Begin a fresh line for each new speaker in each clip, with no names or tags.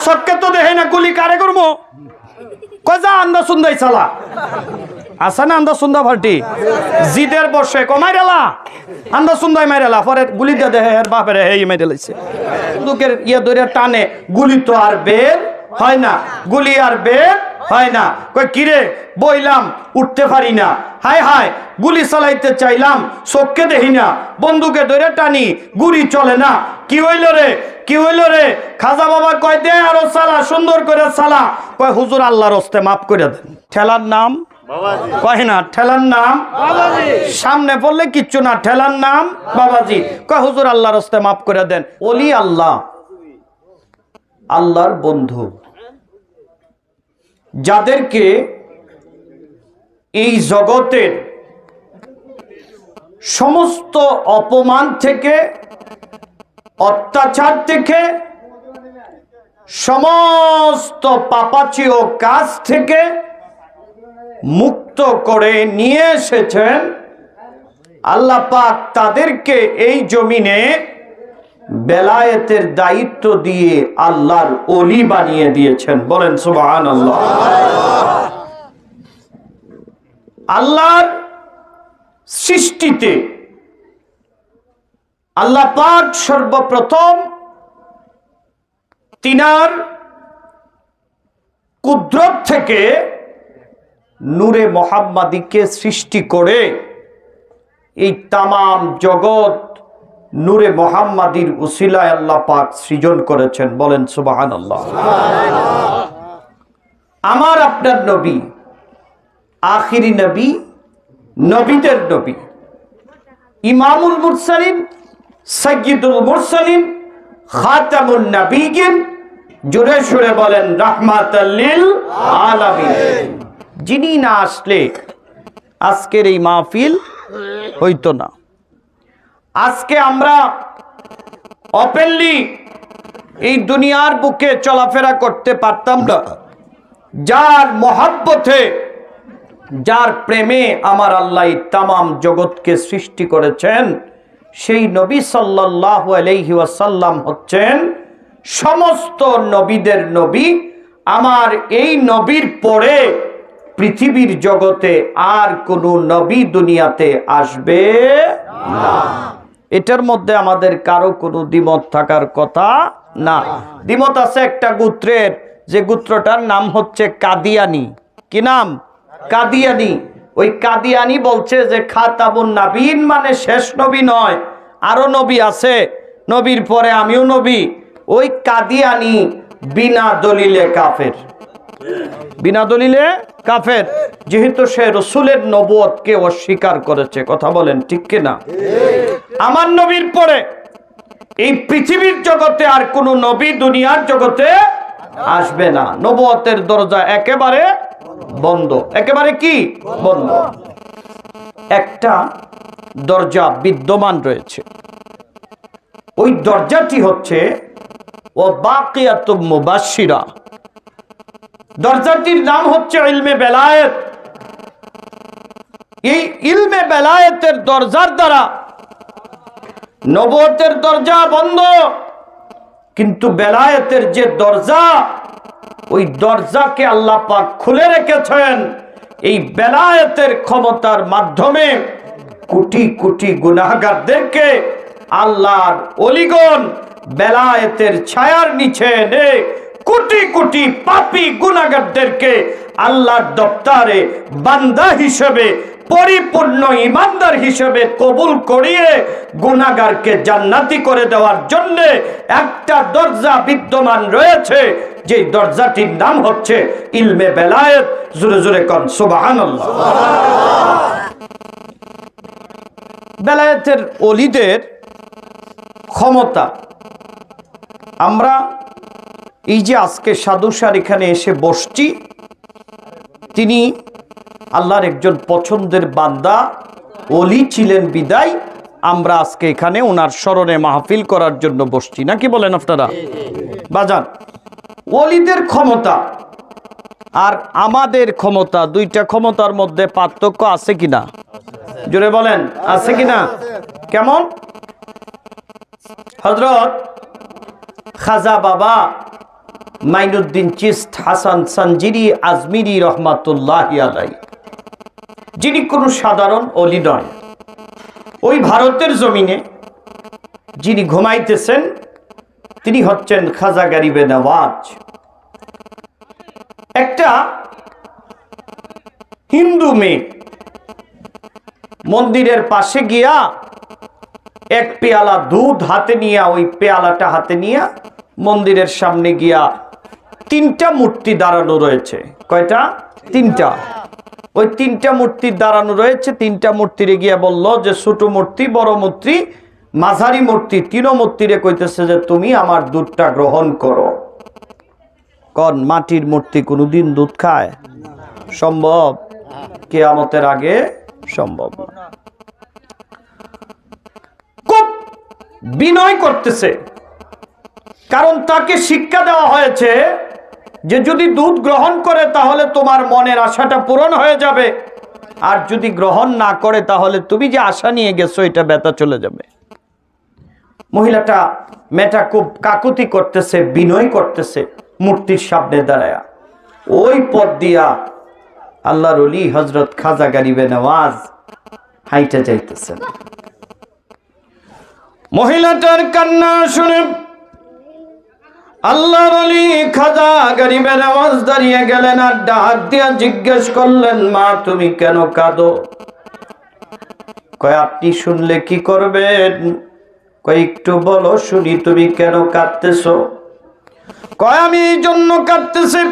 চক্কে তো দেখে না গুলি কারে করব? কজা আন্দা সুন্দাই চালা আছে না আন্দা সুন্দা ভার্টি জিদের বসে কমাই রেলা আন্দা সুন্দাই মাই রেলা পরে গুলি দিয়ে দেহে হের বাপের হে মাই রেলাইছে দুকের ইয়ে ধরে টানে, গুলি তো আর বের হয় না। গুলি আর বের হয় না। কই কিরে বইলাম উঠতে পারি না। হায় হায় গুলি চালাইতে চাইলাম চোখকে দেখি না। বন্দুকে ধরে টানি গুলি চলে না। কি হইল রে? কি হইল রে? খাজা বাবা কয় দে আরও সালা সুন্দর করে সালা কয় হুজুর আল্লাহর হস্তে মাফ করে দেন। ঠেলার নাম? কয় না ঠেলার নাম? সামনে পড়লে কিচ্ছু না ঠেলার নাম? বাবাজি। কয় হুজুর আল্লাহর হস্তে মাফ করে দেন। ওলি আল্লাহ। আল্লাহর বন্ধু। যাদেরকে এই জগতের সমস্ত অপমান থেকে, অত্যাচার থেকে, সমস্ত পাপাচিও কাজ থেকে মুক্ত করে নিয়ে এসেছেন, আল্লাহ পাক তাদেরকে এই জমিনে বেলায়েতের দায়িত্ব দিয়ে আল্লাহর অলি বানিয়ে দিয়েছেন। বলেন সুবাহান আল্লাহ আল্লাহর সৃষ্টিতে আল্লাহ পাক সর্বপ্রথম তিনার কুদরত থেকে নূরে মোহাম্মাদিকে সৃষ্টি করে এই তামাম জগৎ নূরে মোহাম্মদীর উসিলায় আল্লাহ পাক সৃজন করেছেন। বলেন সুবাহান আল্লাহ আমার আপনার নবী, আখিরি নবী, নবীদের নবী, ইমামুল মুরসালিন সৈয়দুল মুরসালিন, খাতামুন নবীগিন জুড়ে সুরে বলেন রাহমাতাল্লিল যিনি না আসলে আজকের এই মাহফিল হইতো না। আজকে আমরা অপেনলি এই দুনিয়ার বুকে চলাফেরা করতে পারতাম না। যার মহাব্বতে, যার প্রেমে আমার আল্লাহ তামাম জগৎকে সৃষ্টি করেছেন, সেই নবী সাল্লাহ আলহি ওয়াসাল্লাম হচ্ছেন সমস্ত নবীদের নবী। আমার এই নবীর পরে পৃথিবীর জগতে আর কোনো নবী দুনিয়াতে আসবে না। এটার মধ্যে আমাদের কারও কোনো দ্বিমত থাকার কথা না। দ্বিমত আছে একটা গোত্রের, যে গোত্রটার নাম হচ্ছে কাদিয়ানি। কি নাম? কাদিয়ানি। ওই কাদিয়ানি বলছে যে খাতাবুন নাবিন মানে শেষ নবী নয়, আরও নবী আছে, নবীর পরে আমিও নবী। ওই কাদিয়ানি বিনা দলিলে কাফের। বিনা দলিলে কাফের, যেহেতু সে রসুলের নবতকে অস্বীকার করেছে। কথা বলেন, ঠিক কিনা আমার নবীর পরে এই পৃথিবীর জগতে আর কোন নবী দুনিয়ার জগতে আসবে না। নবতের দরজা একেবারে বন্ধ। একেবারে কি? বন্ধ। একটা দরজা বিদ্যমান রয়েছে। ওই দরজাটি হচ্ছে ও বাকিয়াত মুবাসিরা দরজাটির নাম হচ্ছে ইলমে বেলায়েত। এই ইলমে বেলায়েতের দরজার দ্বারা নবতের দরজা বন্ধ, কিন্তু বেলায়েতের যে দরজা, ওই দরজাকে আল্লাহ পাক খুলে রেখেছেন এই বেলায়েতের ক্ষমতার মাধ্যমে। কোটি কোটি গুনাহগারদেরকে আল্লাহর অলিগন বেলায়েতের ছায়ার নিচে এনে কোটি কোটি পাপি গুনাহগারদেরকে আল্লাহর দপ্তরে বান্দা হিসেবে, পরিপূর্ণ ইমানদার হিসেবে কবুল করিয়ে গুনাগারকে জান্নাতি করে দেওয়ার জন্য একটা দরজা বিদ্যমান রয়েছে যে দরজাটির নাম হচ্ছে ইলমে বেলায়েত। জোরে জোরে কন, সুবহানাল্লাহ। বেলায়েতের অলিদের ক্ষমতা। আমরা এই যে আজকে সাধু সার এখানে এসে বসছি, তিনি আল্লাহর একজন পছন্দের বান্দা অলি ছিলেন বিদায়, আমরা আজকে এখানে ওনার স্মরণে মাহফিল করার জন্য বসছি। নাকি বলেন আপনারা? বাজান অলিদের ক্ষমতা আর আমাদের ক্ষমতা, দুইটা ক্ষমতার মধ্যে পার্থক্য আছে কিনা? জোরে বলেন, আছে কিনা? কেমন? হজরত খাজা বাবা মাইনুদ্দিন চিস্ত, হাসান সঞ্জিরি আজমিরি রহমাতুল্লাহ আলাই যিনি কোনো সাধারণ অলি নয়। ওই ভারতের জমিনে যিনি ঘুমাইতেছেন, তিনি হচ্ছেন খাজা গরিবে নওয়াজ। একটা হিন্দু মেয়ে মন্দিরের পাশে গিয়া এক পেয়ালা দুধ হাতে নিয়া, ওই পেয়ালাটা হাতে নিয়া মন্দিরের সামনে গিয়া তিনটা মূর্তি দাঁড়ানো রয়েছে। কয়টা? তিনটা। ওই তিনটা মূর্তি দাঁড়ানো রয়েছে। তিনটা মূর্তিরে গিয়া বলল যে, ছোট মূর্তি, বড় মূর্তি, মাঝারি মূর্তি তিন মূর্তিরে কইতেছে যে, তুমি আমার দুধটা গ্রহণ করো। কন, মাটির মূর্তি কোনোদিন দুধ খায়? সম্ভব? কেয়ামতের আগে সম্ভব। না খুব বিনয় করতেছে। কারণ তাকে শিক্ষা দেওয়া হয়েছে যে যদি দুধ গ্রহণ করে তাহলে তোমার মনের আশাটা পূরণ হয়ে যাবে। আর যদি গ্রহণ না করে তাহলে তুমি যে আশা নিয়ে গেছো, এটা ব্যথা চলে যাবে। মহিলাটা মেটা খুব কাকুতি করতেছে, বিনয় করতেছে, মূর্তির সামনে দাঁড়ায়। ওই পথ দিয়া আল্লাহর অলি হজরত খাজা গারিবে নওয়াজ হাইটা যাইতেছেন মহিলাটার কান্না শুনে আল্লাহর অলি খাজা গরিবের আওয়াজ দাঁড়িয়ে গেলেন আর ডাক দিয়া জিজ্ঞেস করলেন, মা, তুমি কেন কাঁদো? কয়, আপনি শুনলে কি করবেন? কয়, একটু বলো, শুনি, তুমি কেন কাঁদতেছো? কয়, আমি এই জন্য কাঁদতেছি।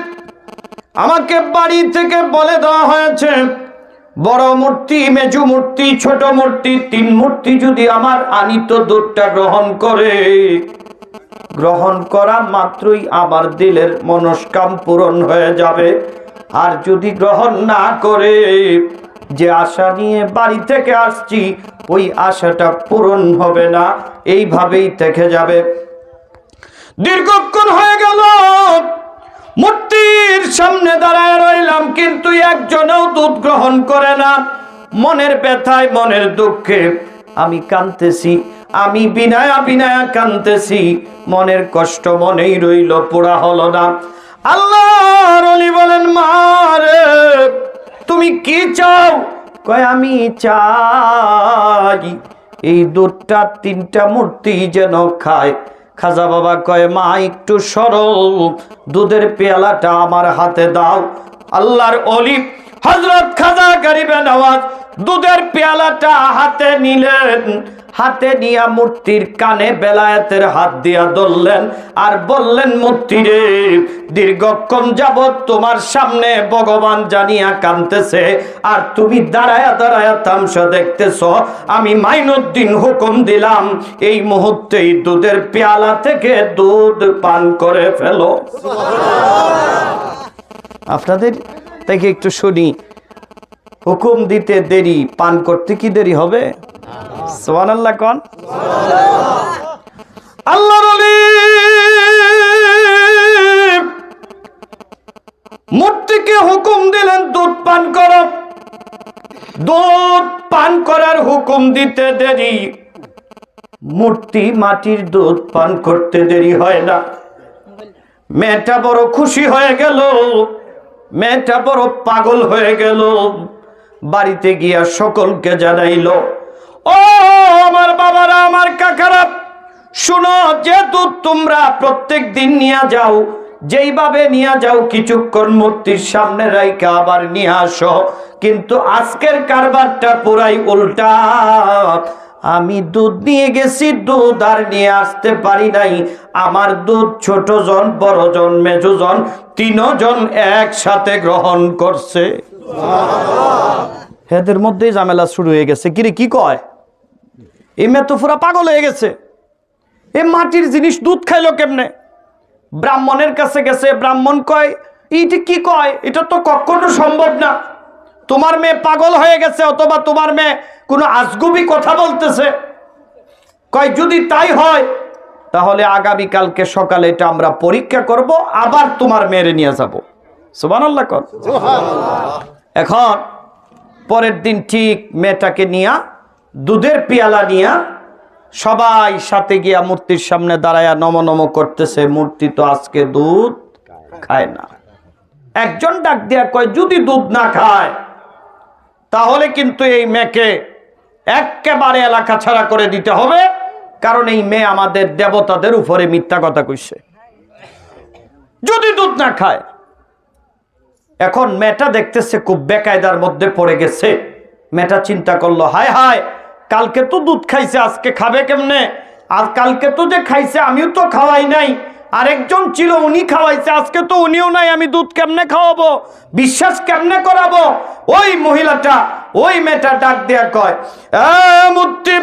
আমাকে বাড়ি থেকে বলে দেওয়া হয়েছে, বড় মূর্তি, মেজু মূর্তি, ছোট মূর্তি, তিন মূর্তি যদি আমার আনিত দুধটা গ্রহণ করে গ্রহণ করা মাত্রই আমার দিলের মনস্কাম পূরণ হয়ে যাবে। আর যদি গ্রহণ না করে, যে আশা নিয়ে বাড়ি থেকে আসছি, ওই আশাটা পূরণ হবে না। এইভাবেই থেকে যাবে। দীর্ঘক্ষণ হয়ে গেল। মূর্তির সামনে দাঁড়ায় রইলাম, কিন্তু একজনেও দুধ গ্রহণ করে না। মনের ব্যথায়, মনের দুঃখে আমি কাঁদতেছি। আমি বিনায়া বিনায়া কাঁদতেছি মনের কষ্ট মনেই রইল, পোড়া হলো না। আল্লাহর অলি বলেন মারে তুমি কি চাও? কয়, আমি চাই এই দুধটা, তিনটা মূর্তি যেন খায়। খাজা বাবা কয়, মা, একটু সরল, দুধের পেয়ালাটা আমার হাতে দাও। আল্লাহর অলি হজরত খাজা গরিবে নওয়াজ দুধের পেয়ালাটা হাতে নিলেন। হাতে নিয়া মূর্তির কানে বেলায়েতের হাত দিয়া ধরলেন। আর বললেন, মূর্তি রে, দীর্ঘক্ষণ যাবৎ তোমার সামনে ভগবান জানিয়া কানতেছে আর তুমি দাঁড়ায়া দাঁড়ায়া তামসা দেখতেছ। আমি মাইনুদ্দিন হুকুম দিলাম, এই মুহূর্তেই দুধের পেয়ালা থেকে দুধ পান করে ফেলো। আপনাদের থেকে একটু শুনি। হুকুম দিতে দেরি, পান করতে কি দেরি হবে? সোহান আল্লাহ কন। আল্লাহর অলি মূর্তিকে হুকুম দিলেন, দুধ পান কর। দুধ পান করার হুকুম দিতে দেরি। মূর্তি মাটির দুধ পান করতে দেরি হয় না। মেয়েটা বড় খুশি হয়ে গেল, মেয়েটা বড় পাগল হয়ে গেল। বাড়িতে গিয়া সকলকে জানাইল, ও আমার বাবারা, আমার কাকারা, শুনো যেহেতু তোমরা প্রত্যেক দিন নিয়ে যাও, যেইভাবে নিয়ে যাও কিছুক্ষণ মূর্তির সামনে রাইকা আবার নিয়ে আসো। কিন্তু আজকের কারবারটা পুরাই উল্টা। আমি দুধ নিয়ে গেছি, দুধ আর নিয়ে আসতে পারি নাই। আমার দুধ ছোট জন বড় জন মেজো জন তিনজন একসাথে গ্রহণ করছে। এদের মধ্যেই ঝামেলা শুরু হয়ে গেছে। কিরে, কি কয়? এ পুরা পাগল হয়ে গেছে। এ মাটির জিনিস দুধ খাইলো কেমনে? ব্রাহ্মণের কাছে গেছে। ব্রাহ্মণ কয়, এইটা কি কয়? এটা তো কখনো সম্ভব না। তোমার মেয়ে পাগল হয়ে গেছে অথবা তোমার মেয়ে কোনো আজগুবি কথা বলতেছে। কয় যদি তাই হয় তাহলে আগামী কালকে সকালে এটা আমরা পরীক্ষা করব আবার তোমার মেয়েরে নিয়ে যাব। সুবহানাল্লাহ কর। এখন পরের দিন ঠিক মেয়েটাকে নিয়া দুধের পেয়ালা নিয়া সবাই সাথে গিয়া মূর্তির সামনে দাঁড়ায়া নম নম করতেছে মূর্তি তো আজকে দুধ খায় না। একজন ডাক দিয়া কয় যদি দুধ না খায় তাহলে কিন্তু এই মেয়েকে একেবারে এলাকা ছাড়া করে দিতে হবে, কারণ এই মেয়ে আমাদের দেবতাদের উপরে মিথ্যা কথা কইছে। যদি দুধ না খায়, এখন মেয়েটা দেখতেছে খুব বেকায়দার মধ্যে পড়ে গেছে। মেয়েটা চিন্তা করল, হায় হায়, কালকে তো দুধ খাইছে, আজকে খাবে কেমনে? আর কালকে তো যে খাইছে, আমিও তো খাওয়াই নাই। আরেকজন ছিল, উনি খাওয়াইছে। আজকে তো উনিও নাই, আমি দুধ কেমনে খাওয়াবো? বিশ্বাস কেমনে করাবো? ওই মহিলাটা, ওই মেয়েটা ডাক দেয়া কয়, "এ মূর্তি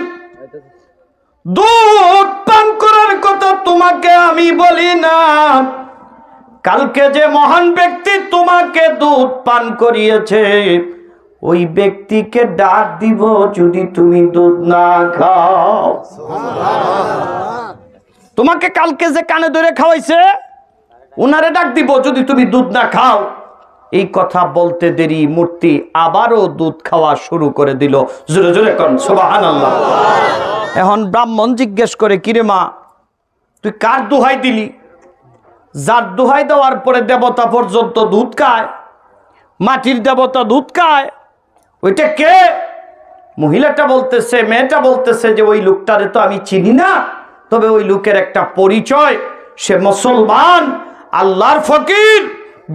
দুধ পান করার কথা তোমাকে আমি বলি না। কালকে যে মহান ব্যক্তি তোমাকে দুধ পান করিয়েছে, ওই ব্যক্তিকে ডাক দিব যদি তুমি দুধ না খাও। তোমাকে কালকে যে কানে ধরে খাওয়াইছে, উনারে ডাক দিব, যদি তুমি দুধ না খাও। এই কথা বলতে দেরি, মূর্তি আবারও দুধ খাওয়া শুরু করে দিল। জোরে জোরে এখন ব্রাহ্মণ জিজ্ঞেস করে, কিরে মা, তুই কার দোহাই দিলি? যার দোহাই দেওয়ার পরে দেবতা পর্যন্ত দুধ খায়, মাটির দেবতা দুধ খায়। ওইটা কে? মহিলাটা বলতেছে, মেয়েটা বলতেছে যে, ওই লোকটারে তো আমি চিনি না। তবে ওই লোকের একটা পরিচয়, সে মুসলমান, আল্লাহর ফকির,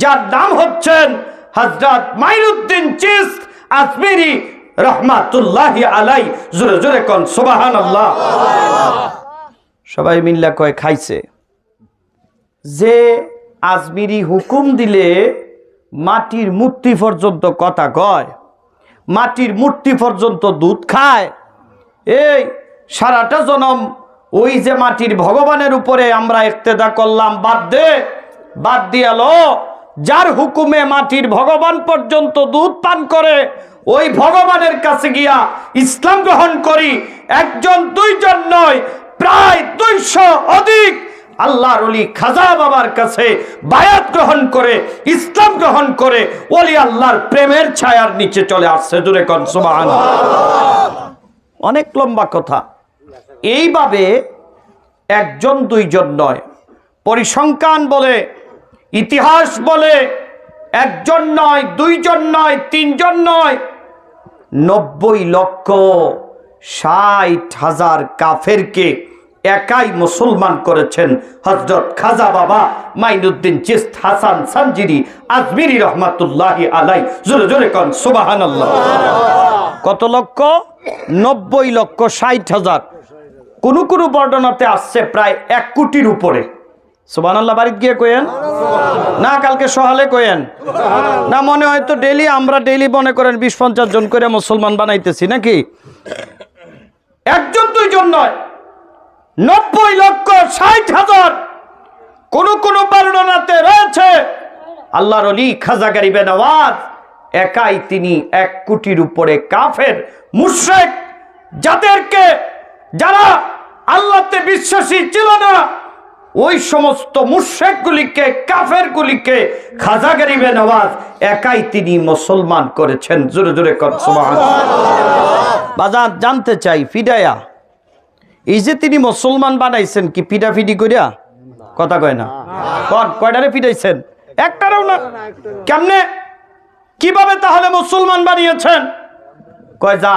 যার নাম হচ্ছেন হজরত মাইনুদ্দিন চিস্ত আজমিরি রহমাতুল্লাহ আলাই জোরে জোরে কন সুবাহান আল্লাহ সবাই মিল্লা কয়, খাইছে। যে আজমিরি হুকুম দিলে মাটির মূর্তি পর্যন্ত কথা কয়, মাটির মূর্তি পর্যন্ত দুধ খায়, এই সারাটা জনম ওই যে মাটির ভগবানের উপরে আমরা ইক্তেদা করলাম, বাদ দে, বাদ দিয়ালো যার হুকুমে মাটির ভগবান পর্যন্ত দুধ পান করে, ওই ভগবানের কাছে গিয়া ইসলাম গ্রহণ করি। একজন, দুইজন নয়, প্রায় দুইশো অধিক আল্লাহর অলি খাজা বাবার কাছে বায়াত গ্রহণ করে, ইসলাম গ্রহণ করে, ওলি আল্লাহর প্রেমের ছায়ার নিচে চলে আসছে। দূরে কন, সুবহানাল্লাহ। অনেক লম্বা কথা। এইভাবে একজন, দুইজন নয়। পরিসংখ্যান বলে, ইতিহাস বলে, একজন নয়, দুইজন নয়, তিনজন নয়, নব্বই লক্ষ ষাট হাজার কাফেরকে একাই মুসলমান করেছেন হজরত খাজা বাবা মাইনুদ্দিন চিস্ত হাসান সানজিরি আজমিরি রহমাতুল্লাহ আলাই জোরে জোরে কন সুবাহান কত লক্ষ? নব্বই লক্ষ ষাট হাজার। কোন কোন বর্ণনাতে আসছে প্রায় এক কোটির উপরে। সুবান আল্লাহ বাড়িতে গিয়ে কয়েন না, কালকে সহালে কয়েন না, মনে হয় তো ডেলি আমরা ডেলি মনে করেন বিশ পঞ্চাশ জন করে মুসলমান বানাইতেছি নাকি? একজন দুইজন নয়, নব্বই লক্ষ ষাট হাজার কোন কোন বর্ণনাতে রয়েছে। আল্লাহর অলি খাজা গরিবে নওয়াজ একাই তিনি এক কোটির উপরে কাফের, মুশরেক, যাদেরকে যারা আল্লাহতে বিশ্বাসী ছিল না, ওই সমস্ত মুশেকগুলিকে কাফেরগুলিকে খাজা গরিবে নওয়াজ একাই তিনি মুসলমান করেছেন। জোরে জোরে বাজার জানতে চাই ফিডায়া এই যে তিনি মুসলমান বানাইছেন, কি পিডাফিডি করিয়া কথা কয় না। কন কয়টারে পিটাইছেন একটারেও না। কেমনে? কীভাবে তাহলে মুসলমান বানিয়েছেন? কয়, যা,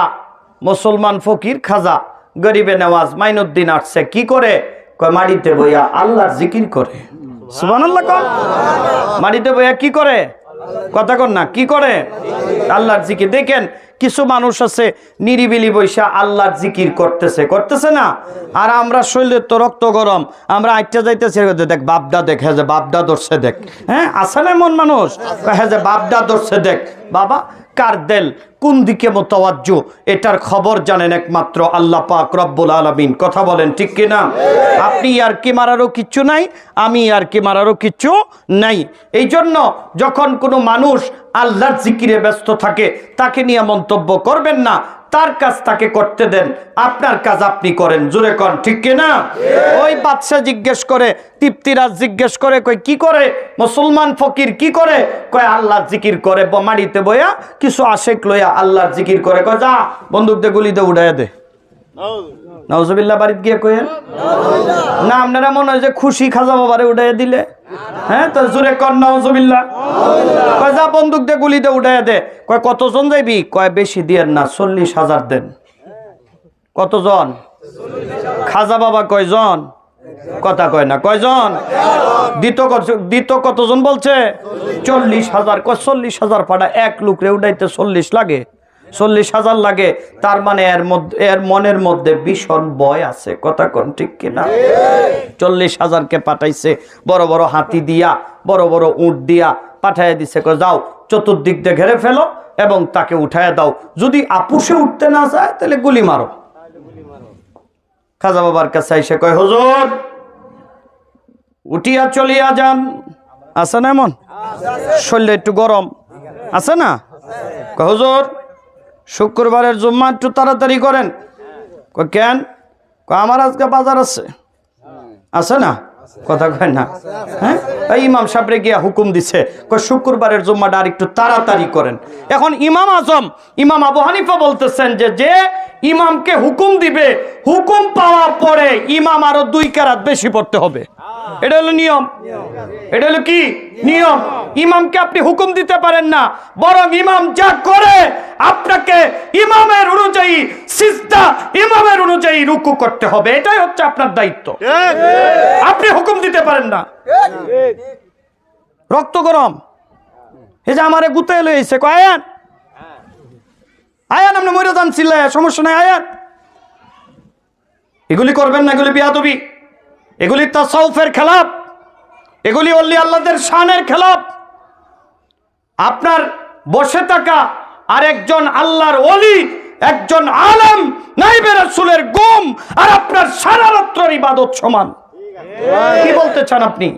মুসলমান ফকির খাজা। গরিবে নেওয়াজ মাইনুদ্দিন আসছে, কি করে? মাটিতে বইয়া আল্লাহর জিকির করে। মাটিতে বইয়া কি করে? কথা কন না, কি করে? আল্লাহর জিকির। দেখেন, কিছু মানুষ আছে, নিরিবিলি বৈশা আল্লাহর জিকির করতেছে। করতেছে না? আর আমরা শরীরের তো রক্ত গরম, আমরা আইটা যাইতেছি দেখ বাপদা দেখ হ্যাঁ যে বাপদা ধরছে দেখ। হ্যাঁ আছে না এমন মানুষ? হ্যাঁ যে বাপদা ধরছে দেখ। বাবা কার দেল, কোন দিকে মোতাবাজ্য এটার খবর জানেন একমাত্র আল্লাহ পাক রব্বুল আলমিন। কথা বলেন, ঠিক কিনা? আপনি আর কি মারারও কিচ্ছু নাই, আমি আর কি মারারও কিচ্ছু নাই। এই জন্য যখন কোনো মানুষ আল্লাহর জিকিরে ব্যস্ত থাকে, তাকে নিয়ে মন্তব্য করবেন না। তার কাজ তাকে করতে দেন। আপনার কাজ আপনি করেন। জোরে কন ঠিক কিনা ওই বাদশা জিজ্ঞেস করে তৃপ্তিরাজ জিজ্ঞেস করে কই কি করে? মুসলমান ফকির কি করে? কয় আল্লাহর জিকির করে ব- মাটিতে বইয়া কিছু আশেক লইয়া আল্লাহর জিকির করে। কয় যা বন্দুক দে গুলি দে। উড়াইয়া দে নজবিল্লা বাড়িতে গিয়ে কইেন না আপনারা মনে হয় যে খুশি খাজা বাবারে উঠাই দিলে? হ্যাঁ তো জোরে কর কয়, যা বন্দুক দিয়ে গুলি দিয়ে উঠাই দে। কয়, কতজন যাইবি? কয়, বেশি দিয়েন না, চল্লিশ হাজার দেন। কতজন? খাজা বাবা কয়জন? কথা কয় না, কয়জন? দ্বিত দ্বিত কতজন বলছে? চল্লিশ হাজার। কয়, চল্লিশ হাজার পাড়া এক লুকরে উঠাইতে চল্লিশ লাগে। চল্লিশ হাজার লাগে, তার মানে এর মধ্যে, এর মনের মধ্যে ভীষণ ভয় আছে। কথা কোন ঠিক কিনা? চল্লিশ হাজারকে পাঠাইছে, বড় বড় হাতি দিয়া, বড় বড় উট দিয়া পাঠাইয়া দিছে। যাও, চতুর্দিক দিয়ে ঘেরে ফেলো এবং তাকে উঠাইয়া দাও। যদি আপুষে উঠতে না চায়, তাহলে গুলি মারো। খাজা বাবার কাছে এসে কয়, হুজুর, উঠিয়া চলিয়া যান। আছে না এমন? শরীরে একটু গরম। আছে না? হুজুর শুক্রবারের জুম্মা একটু তাড়াতাড়ি করেন। কেন? আমার আজকে বাজার আছে। আছে না? কথা কয় না। হ্যাঁ? ইমাম সাহেবরে গিয়া হুকুম দিছে। কয়, শুক্রবারের জুম্মাটা আর একটু তাড়াতাড়ি করেন। এখন ইমাম আজম, ইমাম আবু হানিফা বলতেছেন যে যে ইমামকে হুকুম দিবে, হুকুম পাওয়ার পরে ইমাম আরও দুই কারাত বেশি পড়তে হবে। এটা হলো নিয়ম। এটা হলো কি? নিয়ম। ইমামকে আপনি হুকুম দিতে পারেন না, বরং ইমাম যা করে, আপনাকে ইমামের অনুযায়ী সিস্তা ইমামের অনুযায়ী রুকু করতে হবে। এটাই হচ্ছে আপনার দায়িত্ব। আপনি হুকুম দিতে পারেন না। রক্ত গরম। এই যে আমারে গুতে এলো এসে কয় আয়ান, আপনি মরে যান চিল্লায় সমস্যা নাই, আয়ান। এগুলি করবেন না, এগুলি বিয়াদবি। এগুলি তাসাউফের খেলাপ। এগুলি অল্লি আল্লাহদের শানের খেলাপ। আপনার বসে থাকা আর একজন আল্লাহর অলি একজন আলম, নাইবে রাসূলের গুম, আর আপনার সারা রাত্রর ইবাদত সমান। কি বলতে চান আপনি?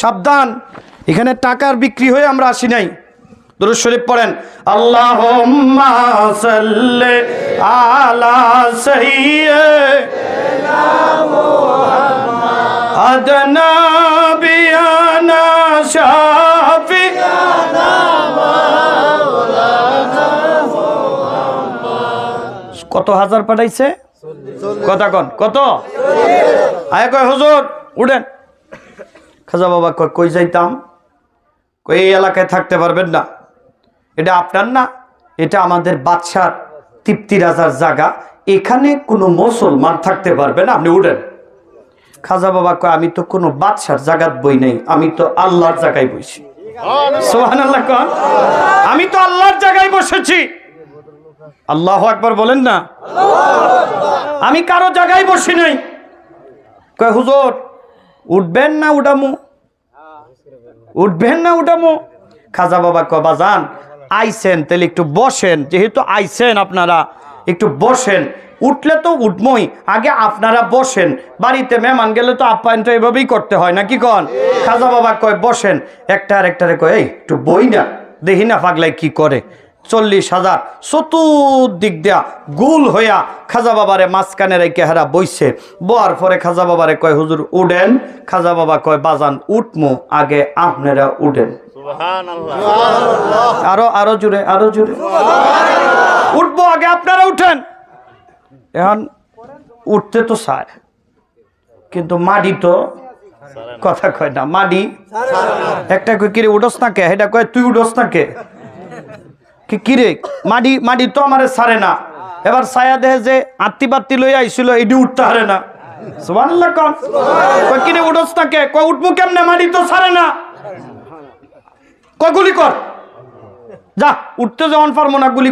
সাবধান, এখানে টাকার বিক্রি হয়ে আমরা আসি নাই। দুরুদ শরীফ পড়েন আল্লাহ আলা আদনা বিয়ানা শাফি কত হাজার পাঠাইছে? কথা কন, কত? আয় কয়, হুজুর, উঠেন। খাজা বাবা কই যাইতাম? কই এলাকায় থাকতে পারবেন না। এটা আপনার না, এটা আমাদের বাদশার তৃপ্তি রাজার জায়গা এখানে কোনো মুসলমান থাকতে পারবে না, আপনি উঠেন। খাজা বাবা কয়, আমি তো কোনো বাদশার জায়গাত বই নেই, আমি তো আল্লাহর জায়গায় বইছি। সোহান আল্লাহ আমি তো আল্লাহর জায়গায় বসেছি। আল্লাহ একবার বলেন না। আমি কারও জায়গায় বসি নাই। কয়, হুজুর, উঠবেন না উঠামু? উঠবেন না উঠামু? খাজা বাবা কবা যান আইসেন, তাহলে একটু বসেন। যেহেতু আইসেন আপনারা, একটু বসেন। উঠলে তো উঠমই, আগে আপনারা বসেন। বাড়িতে মেহমান গেলে তো আপ্যায়ন তো এভাবেই করতে হয়, নাকি কন? খাজা বাবা কয়, বসেন। একটা আর একটারে কয়, এই, একটু বই না, দেখি না পাগলাই কি করে। চল্লিশ হাজার। চতুর্দিক দেয়া গুল হইয়া খাজা বাবারে মাঝখানে রেখে হেরা বইছে। বোয়ার পরে খাজা বাবারে কয় হুজুর উডেন খাজা বাবা কয় বাজান উঠমু আগে আপনারা উডেন আরও আরও জুড়ে আরও জুড়ে উঠবো আগে আপনারা উঠেন। এখন উঠতে তো চায় কিন্তু মাডি তো কথা কয় না মাডি। একটা কই কিরে উঠোস না কে? এটা কয় তুই উঠোস না কে? কি কিরে মাডি মাডি তো আমারে না। এবার ছায়া দেহে যে আত্মি বাত্তি লই আইছিল, এডি উঠতে হারে না। উঠবো কেমনে? তো না। যা, উঠতে না, গুলি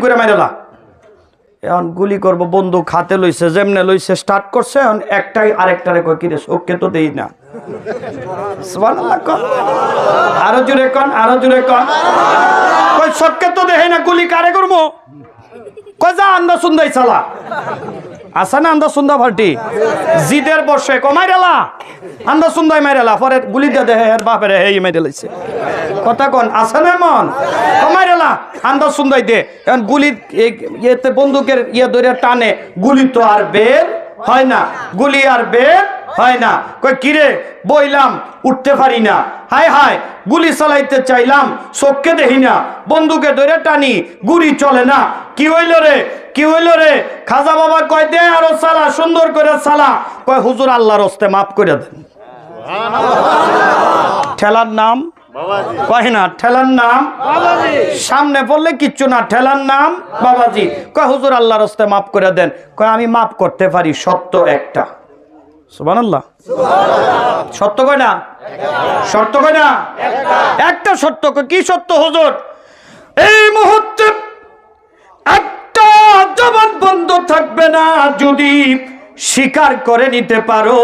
এখন গুলি করব, বন্দুক হাতে লইছে, যেমনে লইছে স্টার্ট করছে, এখন একটাই আরেকটারে কয়, কিরে ওকে তো দেই না। আরও জোরে কন, আরও জোরে কন। কই, সবকে তো দেহে না, গুলি কারে করব যা, আন্দা সুন্দাই চালা আছে না আন্দা সুন্দা ভার্টি জিদের বসে কমাই রেলা আন্দা সুন্দাই মাইরেলা পরে গুলি দিয়ে দেহে এর বাপের এই মাইরে লাইছে। কথা কন, আছে না মন কমাই রেলা আন্দা সুন্দাই দে। এখন গুলি ইয়েতে বন্দুকের ইয়ে ধরে টানে, গুলি তো আর বের হয় না। গুলি আর বের হয় না। কই কিরে বইলাম উঠতে পারি না। হায় হায় গুলি চালাইতে চাইলাম চোখকে দেখি না। বন্দুকে ধরে টানি গুলি চলে না। কি হইল রে? কি হইল রে? খাজা বাবা কয় দে আরও সালা সুন্দর করে সালা কয় হুজুর আল্লাহর হস্তে মাফ করে দেন। ঠেলার নাম কয় না ঠেলার নাম? সামনে পড়লে কিচ্ছু না ঠেলার নাম? বাবাজি। কয় হুজুর আল্লাহর হস্তে মাফ করে দেন। কয় আমি মাফ করতে পারি সত্য একটা। সুবান আল্লাহ সত্য কয় না? সত্য কয় না? একটা। সত্য কি সত্য হুজুর? এই মুহূর্তে একটা জবান বন্ধ থাকবে না যদি স্বীকার করে নিতে পারো।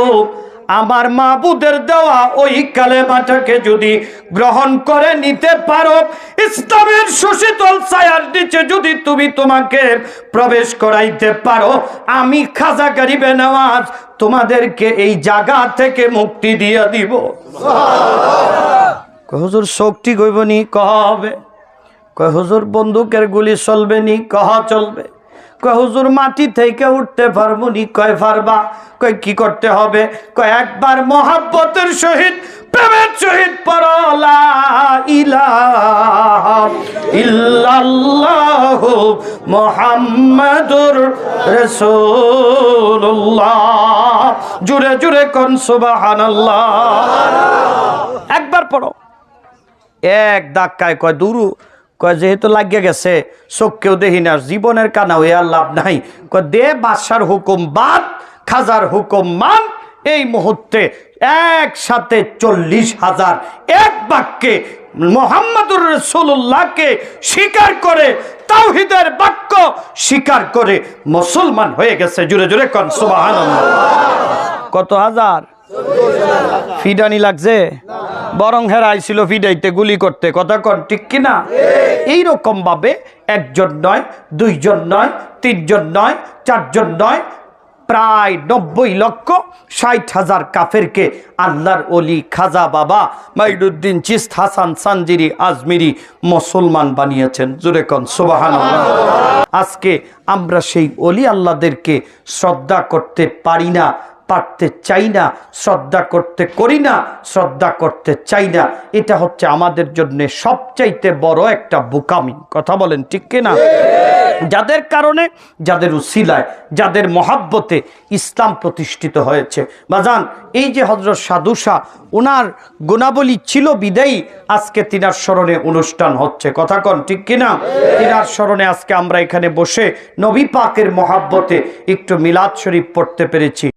আমার মাবুদের দেওয়া ওই কালেমাটাকে যদি গ্রহণ করে নিতে পারো, ইসলামের সুশীতল ছায়ার নিচে যদি তুমি তোমাকে প্রবেশ করাইতে পারো, আমি খাজা গরিবে নেওয়াজ তোমাদেরকে এই জায়গা থেকে মুক্তি দিয়ে দিব। হুজুর, শক্তি গইবনি, কহ হবে। হুজুর, বন্দুকের গুলি চলবে নি, কহ চলবে? কয়, হুজুর, মাটি থেকে উঠতে পারব নি কয়, পারবা? কয়, কি করতে হবে? কয়, একবার মহাব্বতের সহিত, প্রেমের সহিত ইলাহা মোহাম্মদুর রাসূলুল্লাহ। জুড়ে কোন সুবহানাল্লাহ। একবার পড়ো। এক ধাক্কায় কয়, দুরু কয়, যেহেতু লাগিয়ে গেছে, চোখকেও দেখি না, জীবনের কানা আর লাভ নাই। কয়, দে বাদশার হুকুম বাদ, খাজার হুকুম মান। এই মুহূর্তে একসাথে চল্লিশ হাজার এক বাক্যে মোহাম্মদুর রসুল্লাহকে স্বীকার করে, তাওহিদের বাক্য স্বীকার করে মুসলমান হয়ে গেছে। জুড়ে জুড়ে কন সুবাহান কত হাজার? ফিডানি লাগছে? বরং হেরা আইছিল ফিডাইতে গুলি করতে। কথা কন, ঠিক কিনা এইরকম ভাবে একজন নয়, দুইজন নয়, তিনজন নয়, চারজন নয়, প্রায় নব্বই লক্ষ ষাট হাজার কাফেরকে আল্লাহর অলি খাজা বাবা মাইনুদ্দিন চিস্ত হাসান সানজিরি আজমিরি মুসলমান বানিয়েছেন। জুরে কন সুবাহান আজকে আমরা সেই অলি আল্লাদেরকে শ্রদ্ধা করতে পারি না। পারতে চাই না, শ্রদ্ধা করতে করি না, শ্রদ্ধা করতে চাই না। এটা হচ্ছে আমাদের জন্য সবচাইতে বড় একটা বোকামি। কথা বলেন ঠিক কিনা যাদের কারণে, যাদের উসিলায়, যাদের মহাব্বতে ইসলাম প্রতিষ্ঠিত হয়েছে। বাজান এই যে হজরত সাধুষা ওনার গুণাবলী ছিল বিদায়ী, আজকে তিনার স্মরণে অনুষ্ঠান হচ্ছে। কথা কন ঠিক কিনা তিনার স্মরণে আজকে আমরা এখানে বসে নবী পাকের মহাব্বতে একটু মিলাদ শরীফ পড়তে পেরেছি।